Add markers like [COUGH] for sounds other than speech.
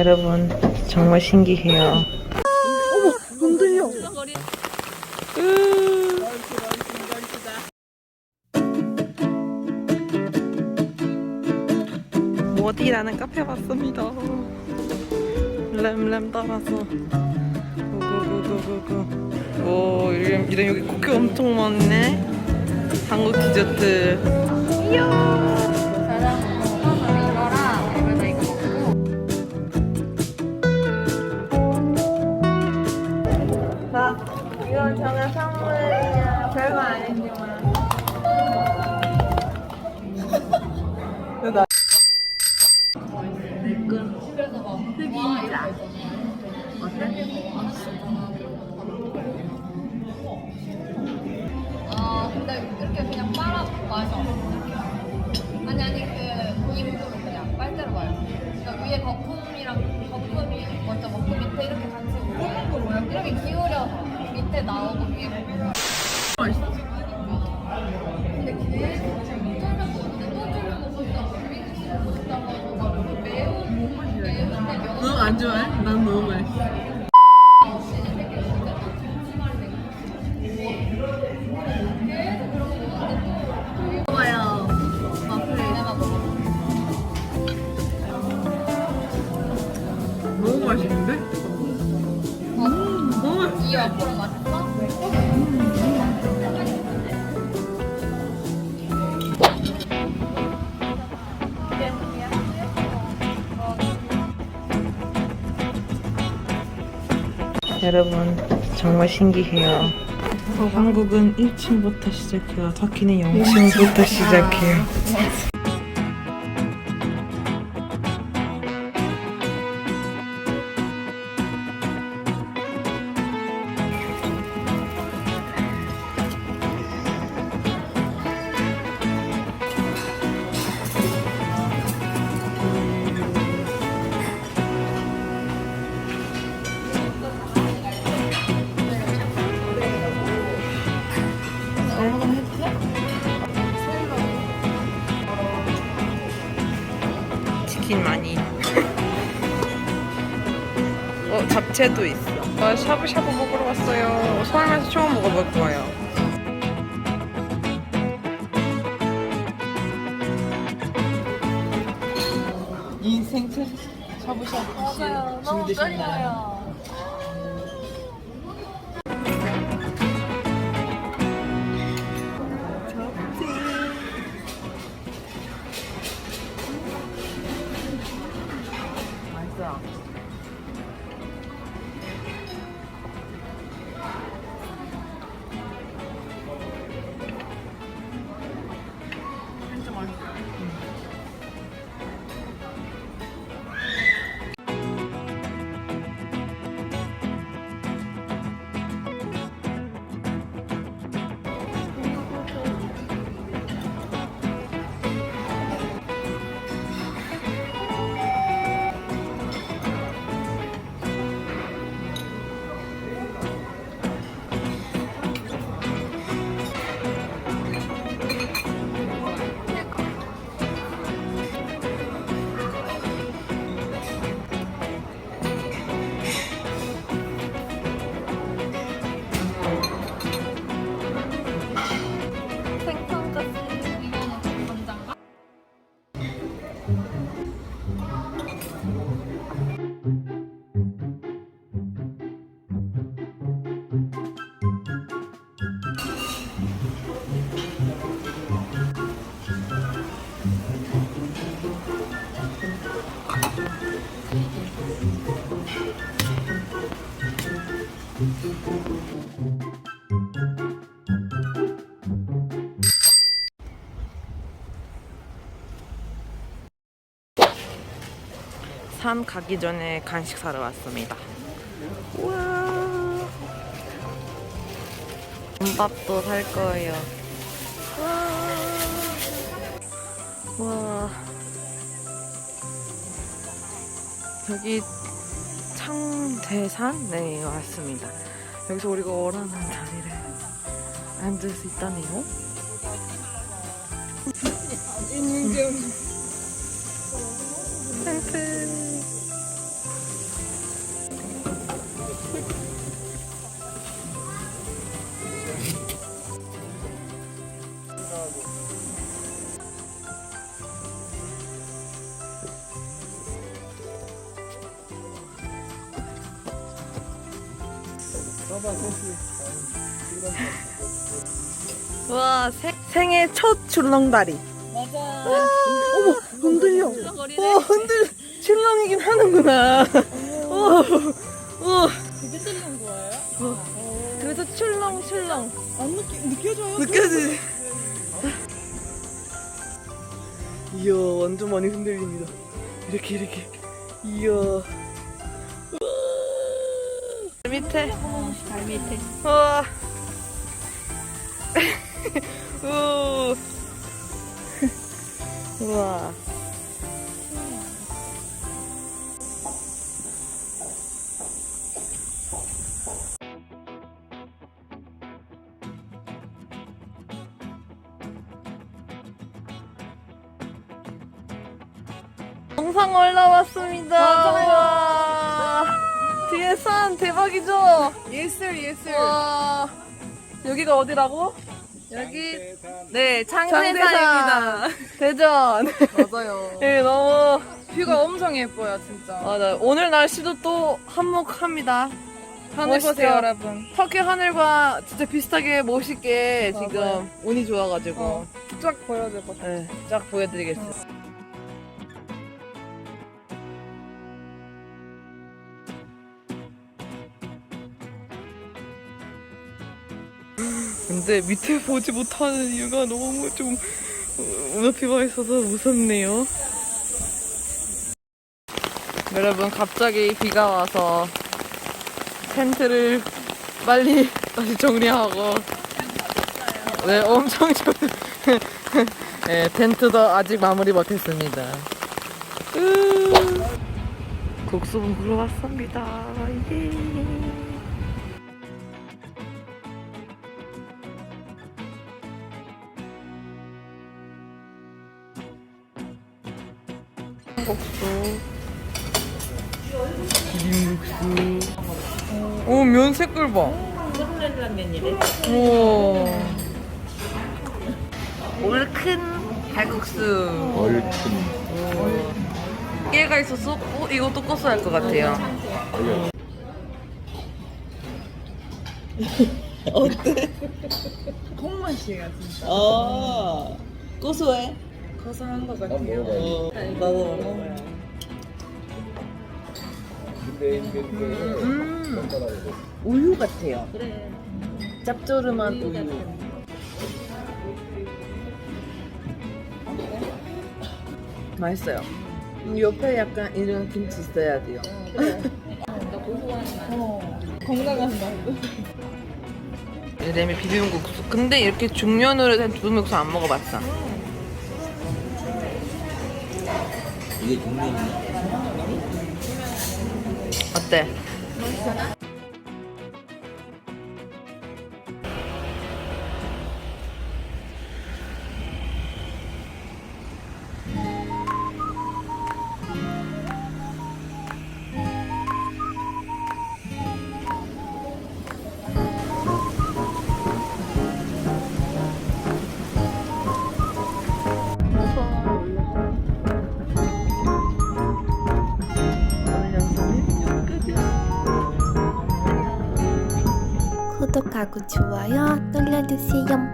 여러분 정말 신기해요. 어디라는 카페 왔습니다. 램램 따라서 고고고고고고. 오 이런 이런 여기 쿠키 엄청 많네. 한국 디저트. 나 이건 저는 선물이야. 별거 아니지만. 아 근데 이렇게 그냥 빨아 마셔 면안 여러분 정말 신기해요. 한국은 1층부터 시작해요. 터키는 0층부터 시작해요. 어 잡채도 있어. 어, 샤브샤브 먹으러 왔어요. 서울에서 처음 먹어볼 거예요. 인생 샤브샤브 맞아요 너무 떨려요 산 가기 전에 간식 사러 왔습니다. 우와. 김밥도 살 거예요. 와. 와. 여기 창대산에 왔습니다. 여기서 우리가 원하는 자리를 앉을 수 있다네요. 텐트. 와 생, 생애 첫 출렁다리. 맞아. 어머 흔들려. 어 흔들 출렁이긴 하는구나. 어, 어. 그게 찔는 거예요? 그래서 출렁 출렁 안 느끼, 느껴져요? 느껴지. 이야 완전 많이 흔들립니다. 이렇게 이렇게. 이야. 밑에. 발 밑에. 우와. [LAUGHS] 우. 우와. 영상 올라왔습니다. 와. 뒤에 산 대박이죠? 예슬, 예슬. 와. 여기가 어디라고? 여기 네, 장대산입니다. 대전. 맞아요. 예, [LAUGHS] 너무 뷰가 엄청 예뻐요, 진짜. 맞아. 오늘 날씨도 또 한몫합니다. 하늘 멋있죠? 보세요, 여러분. 터키 하늘과 진짜 비슷하게 멋있게 맞아요. 지금 운이 좋아가지고 어. 쫙 보여줄 것 같아. 네, 쫙 보여드리겠습니다. 근데 밑에 보지 못하는 이유가 너무 좀 눈높이가 있어서 무섭네요. 여러분 갑자기 비가 와서 텐트를 빨리 다시 정리하고 네 엄청 좋 네, 텐트도 아직 마무리 못했습니다. 으, 국수 먹으러 왔습니다. 예. 국수. 비빔국수. 오, 면 색깔 봐. 오. 올큰 갈국수. 얼큰 깨가 있어서 어, 이것도 고소 할 것 같아요. [LAUGHS] [LAUGHS] 콩맛이에요, 진짜. 아, 고소해. 고소한 것 같아요. 어, 나도 먹어. 음, 우유 같아요. 그래. 짭조름한 우유. 맛있어요. 음, 옆에 약간 이런 김치 있어야 돼요. 건강한 맛. 이름이 비빔국수. 근데 이렇게 중면으로 된 비빔국수 안 먹어봤어. 이게 국민이야 어때? 구독하고 좋아요 눌러주세요.